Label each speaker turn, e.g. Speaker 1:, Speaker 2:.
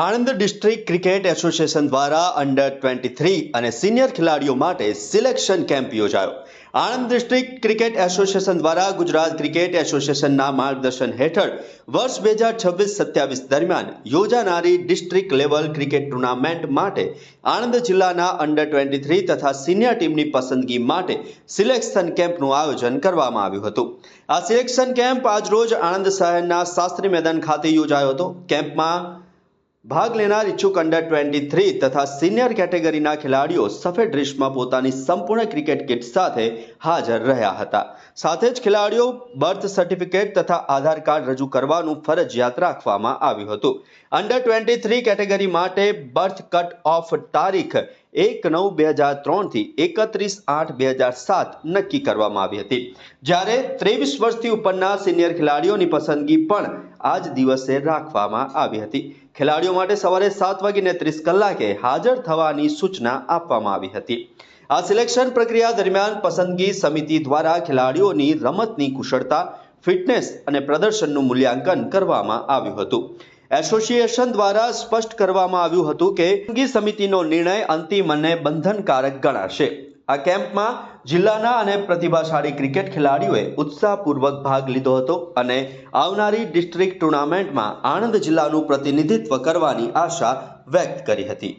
Speaker 1: Anand district cricket association દ્વારા under twenty three અને senior ખેલાડીઓ માટે સિલેક્શન કેમ્પ યોજાયો. આણંદ ડિસ્ટ્રિક્ટ ક્રિકેટ એસોસિએશન દ્વારા ગુજરાત ક્રિકેટ એસોસિએશનના માર્ગદર્શન હેઠળ વર્ષ બે હજાર છવ્વીસ સત્યાવીસ દરમિયાન યોજાનારી ડિસ્ટ્રિક્ટ લેવલ ક્રિકેટ ટુર્નામેન્ટ માટે આણંદ જિલ્લાના અંડર ટ્વેન્ટી થ્રી તથા સિનિયર ટીમની પસંદગી માટે સિલેક્શન કેમ્પનું આયોજન કરવામાં આવ્યું હતું. આ સિલેક્શન કેમ્પ આજરોજ આણંદ શહેરના શાસ્ત્રી મેદાન ખાતે યોજાયો હતો. કેમ્પમાં ભાગ લેનાર ઇચ્છુક અંડર ટ્વેન્ટી થ્રી તથા સિનિયર કેટેગરીના ખેલાડીઓ સફેદ ડ્રેસમાં પોતાની સંપૂર્ણ ક્રિકેટ કિટ સાથે હાજર રહ્યા હતા. સાથે જ ખેલાડીઓ બર્થ સર્ટિફિકેટ તથા આધાર કાર્ડ રજૂ કરવાનું ફરજિયાત રાખવામાં આવ્યું હતું. અંડર ટ્વેન્ટી થ્રી કેટેગરી માટે બર્થ કટ ઓફ તારીખ એક નવ બે હજાર ત્રણથી એકત્રીસ આઠ બે હજાર સાત નક્કી કરવામાં આવી હતી. જ્યારે ત્રેવીસ વર્ષથી ઉપરના સિનિયર ખેલાડીઓની પસંદગી પણ આ જ દિવસે રાખવામાં આવી હતી. ખેલાડીઓ માટે સવારે સાત વાગીને ત્રીસ કલાકે હાજર થવાની સૂચના આપવામાં આવી હતી. આ સિલેક્શન પ્રક્રિયા દરમિયાન પસંદગી સમિતિ દ્વારા ખેલાડીઓની રમતની કુશળતા, ફિટનેસ અને પ્રદર્શનનું મૂલ્યાંકન કરવામાં આવ્યું હતું. એસોસિએશન દ્વારા સ્પષ્ટ કરવામાં આવ્યું હતું કે પસંદગી સમિતિનો નિર્ણય અંતિમ અને બંધનકારક ગણાશે. આ કેમ્પમાં જિલ્લાના અને પ્રતિભાશાળી ક્રિકેટ ખેલાડીઓએ ઉત્સાહપૂર્વક ભાગ લીધો હતો અને આવનારી ડિસ્ટ્રિક્ટ ટુર્નામેન્ટમાં આણંદ જિલ્લાનું પ્રતિનિધિત્વ કરવાની આશા વ્યક્ત કરી હતી.